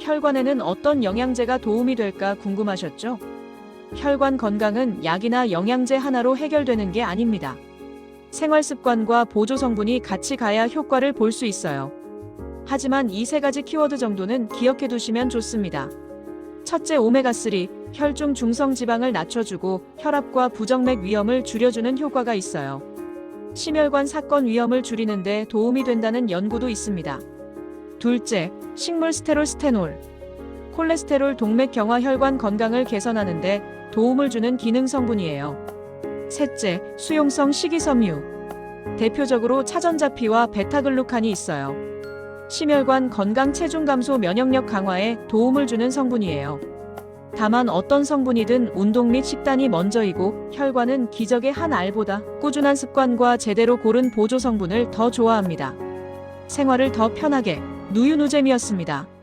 혈관에는 어떤 영양제가 도움이 될까 궁금하셨죠? 혈관 건강은 약이나 영양제 하나로 해결되는 게 아닙니다. 생활 습관과 보조 성분이 같이 가야 효과를 볼 수 있어요. 하지만 이 세 가지 키워드 정도는 기억해 두시면 좋습니다. 첫째 오메가3, 혈중 중성 지방을 낮춰주고 혈압과 부정맥 위험을 줄여주는 효과가 있어요. 심혈관 사건 위험을 줄이는데 도움이 된다는 연구도 있습니다. 둘째, 식물 스테롤 스테놀. 콜레스테롤 동맥 경화 혈관 건강을 개선하는데 도움을 주는 기능 성분이에요. 셋째, 수용성 식이섬유. 대표적으로 차전자피와 베타글루칸이 있어요. 심혈관 건강 체중 감소 면역력 강화에 도움을 주는 성분이에요. 다만 어떤 성분이든 운동 및 식단이 먼저이고 혈관은 기적의 한 알보다 꾸준한 습관과 제대로 고른 보조 성분을 더 좋아합니다. 생활을 더 편하게 누유누잼이었습니다.